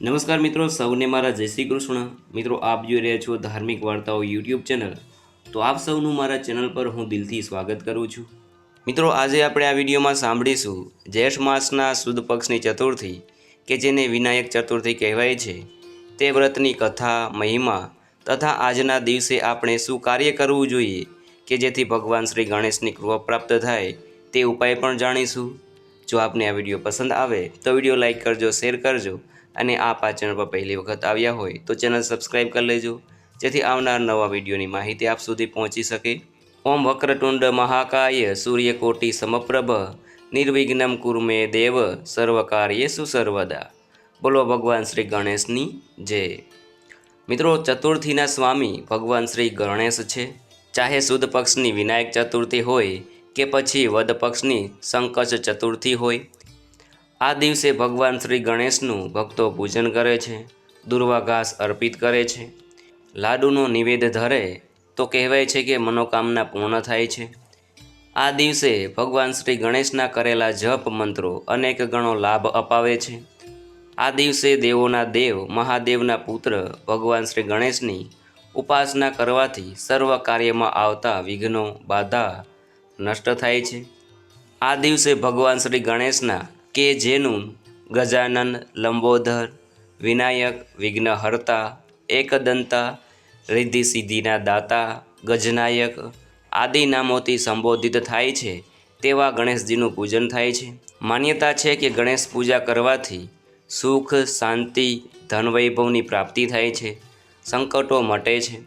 નમસ્કાર મિત્રો, સૌને મારા જય શ્રી કૃષ્ણ. મિત્રો, આપ જોઈ રહ્યા છો ધાર્મિક વાર્તાઓ યુટ્યુબ ચેનલ. તો આપ સૌનું મારા ચેનલ પર હું દિલથી સ્વાગત કરું છું. મિત્રો, આજે આપણે આ વિડીયોમાં સાંભળીશું જેઠ માસના સુદ પક્ષની ચતુર્થી, કે જેને વિનાયક ચતુર્થી કહેવાય છે. તે વ્રતની કથા, મહિમા તથા આજના દિવસે આપણે શું કાર્ય કરવું જોઈએ, કે જેથી ભગવાન શ્રી ગણેશની કૃપા પ્રાપ્ત થાય, તે ઉપાય પણ જાણીશું. જો આપને આ વીડિયો પસંદ આવે, તો વીડિયો લાઇક કરજો, શેર કરજો અને આપ આ ચેનલ પર પહેલી વખત આવ્યા હોય તો ચેનલ સબસ્ક્રાઈબ કરી લેજો. જેથી આવનાર નવા વિડીયોની માહિતી આપ સુધી પહોંચી શકે. ઓમ વક્રતુંડ મહાકાય સૂર્યકોટી સમપ્રભ. નિર્વિઘ્નમ કુર્મે દેવ સર્વકાર્યેસુ સર્વદા. બોલો ભગવાન શ્રી ગણેશની જય. મિત્રો, ચતુર્થીના સ્વામી ભગવાન શ્રી ગણેશ છે. ચાહે સુદ પક્ષની વિનાયક ચતુર્થી હોય કે પછી વદ પક્ષની સંકચ ચતુર્થી હોય આ દિવસે ભગવાન શ્રી ગણેશનું ભક્તો પૂજન કરે છે દુર્વા ઘાસ અર્પિત કરે છે. લાડુનો નિવેદ ધરે તો કહેવાય છે કે મનોકામના પૂર્ણ થાય છે. આ દિવસે ભગવાન શ્રી ગણેશના કરેલા જપ મંત્રો અનેક ગણો લાભ અપાવે છે. આ દિવસે દેવોના દેવ, મહાદેવના પુત્ર ભગવાન શ્રી ગણેશની ઉપાસના કરવાથી સર્વ કાર્યમાં આવતા વિઘ્નો, બાધા નષ્ટ થાય છે. આ દિવસે ભગવાન શ્રી ગણેશના કે જેનું ગજાનન લંબોધર વિનાયક, વિઘ્નહર્તા, એકદંતા રિદ્ધિ સિદ્ધિના દાતા, ગજનાયક આદિ નામોથી સંબોધિત થાય છે તેવા ગણેશજીનું પૂજન થાય છે. માન્યતા છે કે ગણેશ પૂજા કરવાથી સુખ, શાંતિ, ધનવૈભવની પ્રાપ્તિ થાય છે. સંકટો મટે છે.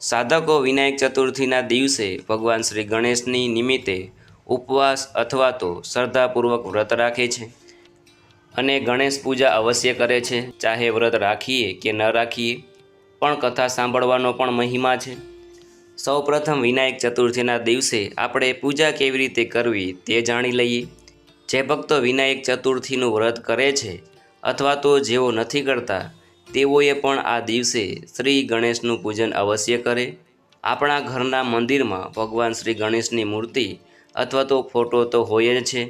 સાધકો વિનાયક ચતુર્થીના દિવસે ભગવાન શ્રી ગણેશની નિમિત્તે ઉપવાસ અથવા તો શ્રદ્ધાપૂર્વક વ્રત રાખે છે. અને ગણેશ પૂજા અવશ્ય કરે છે. ચાહે વ્રત રાખીએ કે ન રાખીએ, પણ કથા સાંભળવાનો પણ મહિમા છે. સૌપ્રથમ વિનાયક ચતુર્થીના દિવસે આપણે પૂજા કેવી રીતે કરવી તે જાણી લઈએ. જે ભક્તો વિનાયક ચતુર્થીનું વ્રત કરે છે અથવા તો જેઓ નથી કરતા, તેઓએ પણ આ દિવસે શ્રી ગણેશનું પૂજન અવશ્ય કરે. આપણા ઘરના મંદિરમાં ભગવાન શ્રી ગણેશની મૂર્તિ અથવા તો ફોટો તો હોય જ છે.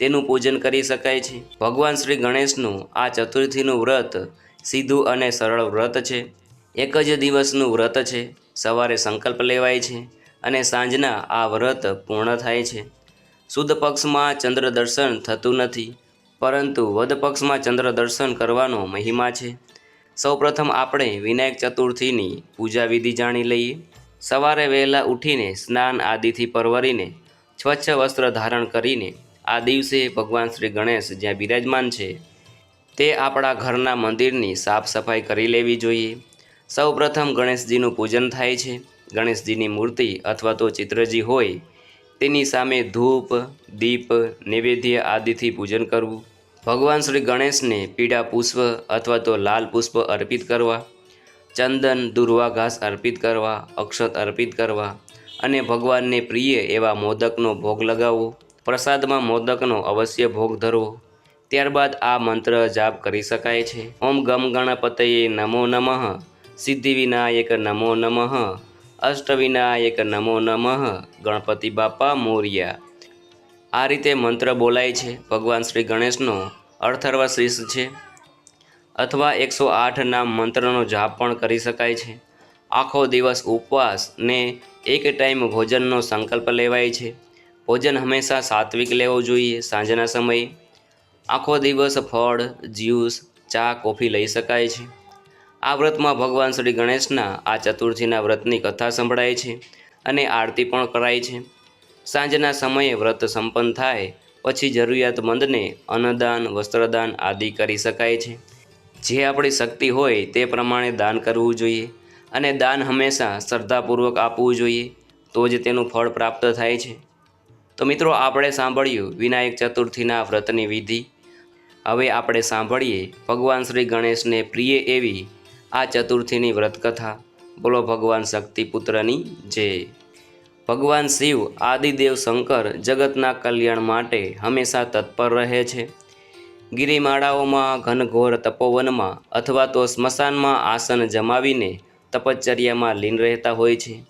તેનું પૂજન કરી શકાય છે. ભગવાન શ્રી ગણેશનું આ ચતુર્થીનું વ્રત સીધું અને સરળ વ્રત છે. એક જ દિવસનું વ્રત છે. સવારે સંકલ્પ લેવાય છે અને સાંજના આ વ્રત પૂર્ણ થાય છે. શુદ્ધ પક્ષમાં ચંદ્ર દર્શન થતું નથી, પરંતુ વદ પક્ષમાં ચંદ્ર દર્શન કરવાનો મહિમા છે. સૌપ્રથમ આપણે વિનાયક ચતુર્થીની પૂજા વિધિ જાણી લઈએ. સવારે વહેલા ઉઠીને સ્નાન આદિથી પરવરીને સ્વચ્છ વસ્ત્ર ધારણ કરીને આ દિવસે ભગવાન શ્રી ગણેશ જ્યાં બિરાજમાન છે, તે આપણા ઘરના મંદિરની સાફ સફાઈ કરી લેવી જોઈએ. સૌપ્રથમ ગણેશજીનું પૂજન થાય છે. ગણેશજીની મૂર્તિ અથવા તો ચિત્રજી હોય, તેની સામે ધૂપ, દીપ, નૈવેદ્ય આદિથી પૂજન કરવું. ભગવાન શ્રી ગણેશને પીળા પુષ્પ અથવા તો લાલ પુષ્પ અર્પિત કરવા, ચંદન દુર્વા ઘાસ અર્પિત કરવા, અક્ષત અર્પિત કરવા અને ભગવાનને પ્રિય એવા મોદકનો ભોગ લગાવવો પ્રસાદમાં મોદકનો અવશ્ય ભોગ ધરવો ત્યારબાદ આ મંત્ર જાપ કરી શકાય છે. ઓમ ગમ ગણપતયે નમો નમઃ. સિદ્ધિ વિનાયક નમો નમઃ. અષ્ટવિનાયક નમો નમઃ. ગણપતિ બાપા મોરિયા. આ રીતે મંત્ર બોલાય છે. ભગવાન શ્રી ગણેશનો અર્થર્વ શીર્ષ છે. અથવા એકસો આઠ નામ મંત્રનો જાપ પણ કરી શકાય છે. આખો દિવસ ઉપવાસ ને એક ટાઈમ ભોજનનો સંકલ્પ લેવાય છે. ભોજન હંમેશા સાત્વિક લેવો જોઈએ સાંજના સમયે. આખો દિવસ ફળ, જ્યુસ, ચા, કોફી લઈ શકાય છે. આ વ્રતમાં ભગવાન શ્રી ગણેશના આ ચતુર્થીના વ્રતની કથા સંભળાય છે અને આરતી પણ કરાય છે. સાંજના સમયે વ્રત સંપન્ન થાય, પછી જરૂરિયાતમંદને અન્નદાન, વસ્ત્રદાન આદિ કરી શકાય છે. જે આપણી શક્તિ હોય તે પ્રમાણે દાન કરવું જોઈએ. અને દાન હંમેશા શ્રદ્ધાપૂર્વક આપવું જોઈએ, તો જ તેનું ફળ પ્રાપ્ત થાય છે. તો મિત્રો, આપણે સાંભળ્યું વિનાયક ચતુર્થીના વ્રતની વિધિ. હવે આપણે સાંભળીએ ભગવાન શ્રી ગણેશને પ્રિય એવી આ ચતુર્થીની વ્રતકથા. બોલો ભગવાન શક્તિપુત્રની જય. ભગવાન શિવ આદિદેવ શંકર જગતના કલ્યાણ માટે હંમેશા તત્પર રહે છે. ગિરિમાળાઓમાં ઘનઘોર તપોવનમાં અથવા તો સ્મશાનમાં આસન જમાવીને તપશ્ચર્યામાં લીન રહેતા હોય છે.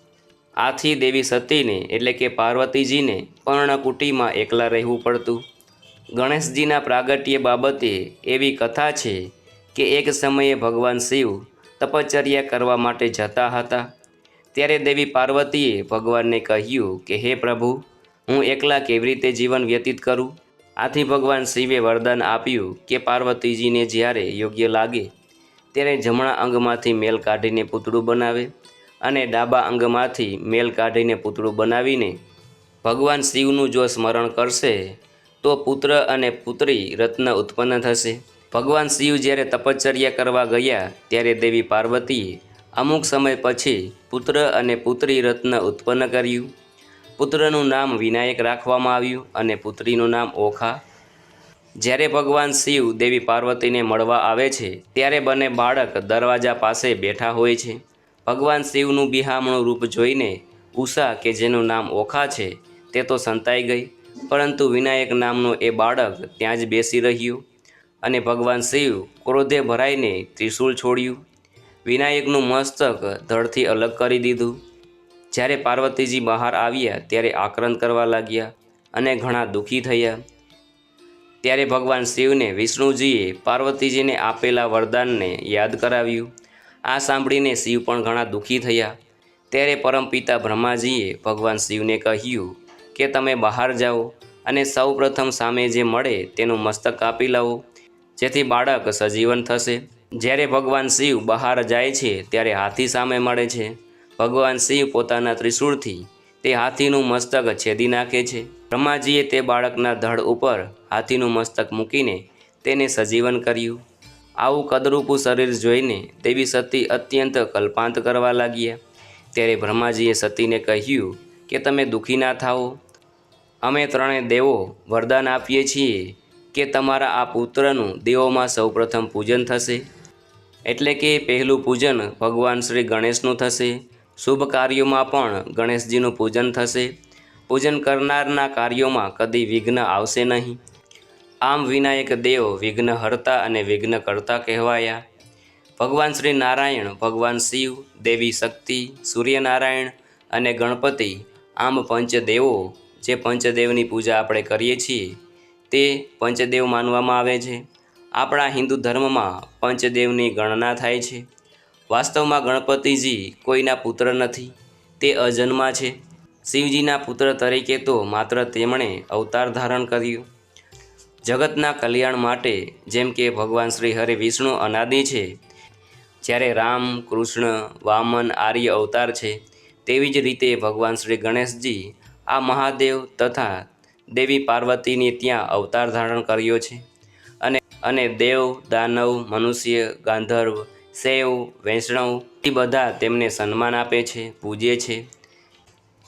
આથી દેવી સતીને, એટલે કે પાર્વતીજીને, પર્ણકુટીમાં એકલા રહેવું પડતું. ગણેશજીના પ્રાગટ્ય બાબતે એવી કથા છે કે એક સમયે ભગવાન શિવ તપશ્ચર્યા કરવા માટે જતા હતા. ત્યારે દેવી પાર્વતીએ ભગવાનને કહ્યું કે, હે પ્રભુ, હું એકલા કેવી રીતે જીવન વ્યતીત કરું? આથી ભગવાન શિવે વરદાન આપ્યું કે પાર્વતીજીને જ્યારે યોગ્ય લાગે ત્યારે જમણા અંગમાંથી મેલ કાઢીને પૂતળું બનાવે અને ડાબા અંગમાંથી મેલ કાઢીને પૂતળું બનાવીને ભગવાન શિવનું જો સ્મરણ કરશે, તો પુત્ર અને પુત્રી રત્ન ઉત્પન્ન થશે. ભગવાન શિવ જ્યારે તપશ્ચર્યા કરવા ગયા, ત્યારે દેવી પાર્વતીએ અમુક સમય પછી પુત્ર અને પુત્રી રત્ન ઉત્પન્ન કર્યું. પુત્રનું નામ વિનાયક રાખવામાં આવ્યું અને પુત્રીનું નામ ઓખા જ્યારે ભગવાન શિવ દેવી પાર્વતીને મળવા આવે છે, ત્યારે બંને બાળક દરવાજા પાસે બેઠા હોય છે. ભગવાન શિવનું બિહામણું રૂપ જોઈને ઉષા કે જેનું નામ ઓખા છે, તે તો સંતાઈ ગઈ. પરંતુ વિનાયક નામનું એ બાળક ત્યાં જ બેસી રહ્યું અને ભગવાન શિવ ક્રોધે ભરાઈને ત્રિશૂળ છોડ્યું. વિનાયકનું મસ્તક ધડથી અલગ કરી દીધું. જ્યારે પાર્વતીજી બહાર આવ્યા ત્યારે આક્રંદ કરવા લાગ્યા અને ઘણા દુઃખી થયા. ત્યારે ભગવાન શિવને વિષ્ણુજીએ પાર્વતીજીને આપેલા વરદાનને યાદ કરાવ્યું. આ સાંભળીને શિવ પણ ઘણા દુઃખી થયા. ત્યારે પરમપિતા બ્રહ્માજીએ ભગવાન શિવને કહ્યું કે તમે બહાર જાઓ અને સૌ પ્રથમ સામે જે મળે તેનું મસ્તક કાપી લાવો, જેથી બાળક સજીવન થશે. જ્યારે ભગવાન શિવ બહાર જાય છે, ત્યારે હાથી સામે મળે છે. ભગવાન શિવ પોતાના ત્રિશૂળથી તે હાથીનું મસ્તક છેદી નાખે છે. બ્રહ્માજીએ તે બાળકના ધડ ઉપર હાથીનું મસ્તક મૂકીને તેને સજીવન કર્યું. આવું કદરૂપું શરીર જોઈને દેવી સતી અત્યંત કલ્પાંત કરવા લાગ્યા. ત્યારે બ્રહ્માજીએ સતીને કહ્યું કે તમે દુઃખી ના થાઓ. અમે ત્રણે દેવો વરદાન આપીએ છીએ કે તમારા આ પુત્રનું દેવોમાં સૌપ્રથમ પૂજન થશે. એટલે કે પહેલું પૂજન ભગવાન શ્રી ગણેશનું થશે. શુભ કાર્યોમાં પણ ગણેશજીનું પૂજન થશે. પૂજન કરનારના કાર્યોમાં કદી વિઘ્ન આવશે નહીં. આમ વિનાયક દેવ વિઘ્નહર્તા અને વિઘ્નકર્તા કહેવાયા. ભગવાન શ્રી નારાયણ ભગવાન શિવ, દેવી શક્તિ, સૂર્યનારાયણ અને ગણપતિ આમ પંચદેવો જે પંચદેવની પૂજા આપણે કરીએ છીએ, તે પંચદેવ માનવામાં આવે છે. આપણા હિન્દુ ધર્મમાં પંચદેવની ગણના થાય છે. વાસ્તવમાં ગણપતિજી કોઈના પુત્ર નથી, તે અજન્મા છે. શિવજીના પુત્ર તરીકે તો માત્ર તેમણે અવતાર ધારણ કર્યું. જગતના કલ્યાણ માટે, જેમ કે ભગવાન શ્રી હરે વિષ્ણુ અનાદિ છે, જ્યારે રામ, કૃષ્ણ, વામન આર્ય અવતાર છે, તેવી જ રીતે ભગવાન શ્રી ગણેશજી આ મહાદેવ તથા દેવી પાર્વતીને ત્યાં અવતાર ધારણ કર્યો છે. અને અને દેવ, દાનવ, મનુષ્ય, ગાંધર્વ શૈવ વૈષ્ણવ, એ બધા તેમને સન્માન આપે છે, પૂજે છે.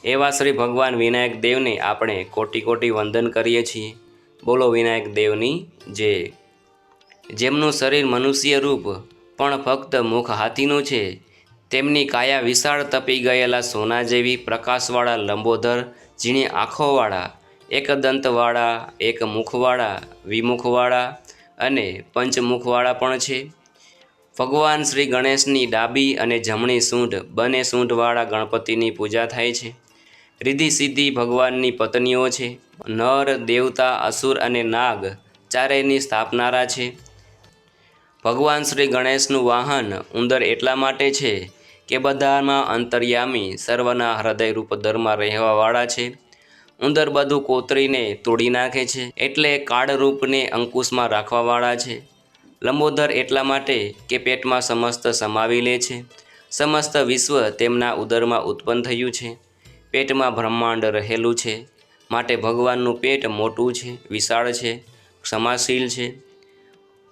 એવા શ્રી ભગવાન વિનાયક દેવને આપણે કોટી કોટી વંદન કરીએ છીએ. બોલો વિનાયક દેવની, જે જેમનું શરીર મનુષ્ય રૂપ પણ ફક્ત મુખ હાથીનું છે, તેમની કાયા વિશાળ તપી ગયેલા સોના જેવી પ્રકાશવાળા લંબોદર, ઝીણી આંખોવાળા, એક દંતવાળા, એક મુખવાળા, વિમુખવાળા અને પંચમુખવાળા પણ છે. ભગવાન શ્રી ગણેશની ડાબી અને જમણી સૂંઢ, બંને સૂંઢવાળા ગણપતિની પૂજા થાય છે. રિદ્ધિ સિદ્ધિ ભગવાનની પત્નીઓ છે. નર, દેવતા, અસુર અને નાગ ચારેયની સ્થાપનારા છે. ભગવાન શ્રી ગણેશનું વાહન ઉંદર એટલા માટે છે કે બધામાં અંતર્યામી, સર્વના હૃદયરૂપ દરમાં રહેવાવાળા છે. ઉંદર બધું કોતરીને તોડી નાખે છે એટલે કાળરૂપને અંકુશમાં રાખવાવાળા છે. લંબોદર એટલા માટે કે પેટમાં સમસ્ત સમાવી લે છે. સમસ્ત વિશ્વ તેમના ઉદરમાં ઉત્પન્ન થયું છે. પેટમાં બ્રહ્માંડ રહેલું છે. માટે ભગવાનનું પેટ મોટું છે, વિશાળ છે, ક્ષમાશીલ છે.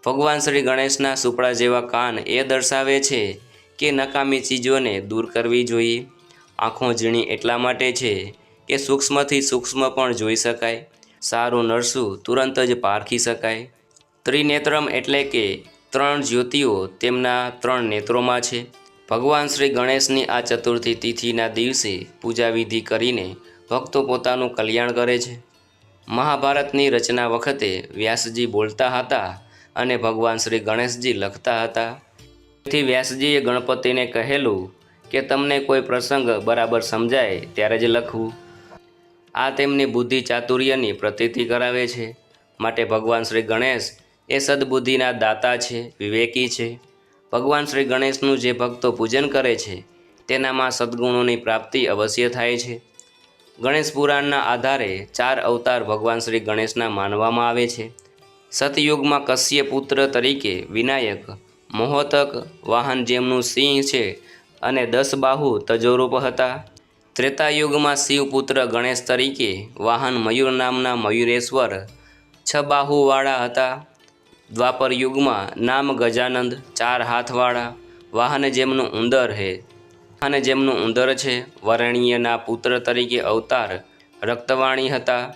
ભગવાન શ્રી ગણેશના સુપડા જેવા કાન એ દર્શાવે છે કે નકામી ચીજોને દૂર કરવી જોઈએ. આંખો ઝીણી એટલા માટે છે કે સૂક્ષ્મથી સૂક્ષ્મ પણ જોઈ શકાય. સારું નરસું તુરંત જ પારખી શકાય. ત્રિનેત્રમ એટલે કે ત્રણ જ્યોતિઓ તેમના ત્રણ નેત્રોમાં છે. ભગવાન શ્રી ગણેશની આ ચતુર્થી તિથિના દિવસે પૂજા વિધિ કરીને ભક્તો પોતાનું કલ્યાણ કરે છે. મહાભારતની રચના વખતે વ્યાસજી બોલતા હતા અને ભગવાન શ્રી ગણેશજી લખતા હતા. તેથી વ્યાસજીએ ગણપતિને કહેલું કે તમને કોઈ પ્રસંગ બરાબર સમજાય ત્યારે જ લખવું. આ તેમની બુદ્ધિ ચાતુર્યની પ્રતીતિ કરાવે છે. માટે ભગવાન શ્રી ગણેશ એ સદબુદ્ધિના દાતા છે, વિવેકી છે. ભગવાન શ્રી ગણેશનું જે ભક્તો પૂજન કરે છે, તેનામાં સદ્ગુણોની પ્રાપ્તિ અવશ્ય થાય છે. ગણેશ પુરાણના આધારે ચાર અવતાર ભગવાન શ્રી ગણેશના માનવામાં આવે છે. સતયુગમાં કશ્ય પુત્ર તરીકે વિનાયક, મોહતક, વાહન જેમનું સિંહ છે અને દસ બાહુ તજોરૂપ હતા. ત્રેતાયુગમાં શિવપુત્ર ગણેશ તરીકે વાહન મયુર નામના મયુરેશ્વર છ બાહુવાળા હતા. દ્વાપર યુગમાં નામ ગજાનંદ, ચાર હાથવાળા, વાહન જેમનું ઉંદર હે. અને જેમનું ઉંદર છે, વરણીયના પુત્ર તરીકે અવતાર રક્તવાણી હતા.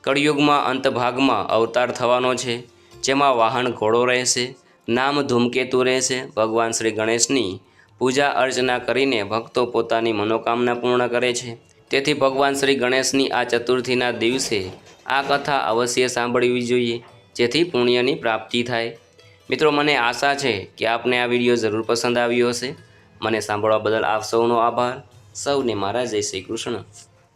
કળિયુગમાં અંતભાગમાં અવતાર થવાનો છે, જેમાં વાહન ઘોડો રહેશે, નામ ધૂમકેતુ રહેશે. ભગવાન શ્રી ગણેશની પૂજા અર્ચના કરીને ભક્તો પોતાની મનોકામના પૂર્ણ કરે છે. તેથી ભગવાન શ્રી ગણેશની આ ચતુર્થીના દિવસે આ કથા અવશ્ય સાંભળવી જોઈએ. જેથી પુણ્યની પ્રાપ્તિ થાય. મિત્રો, મને આશા છે કે આપને આ વીડિયો જરૂર પસંદ આવ્યો હશે. મને સાંભળવા બદલ આપ સૌનો આભાર. સૌને મારા જય શ્રી કૃષ્ણ.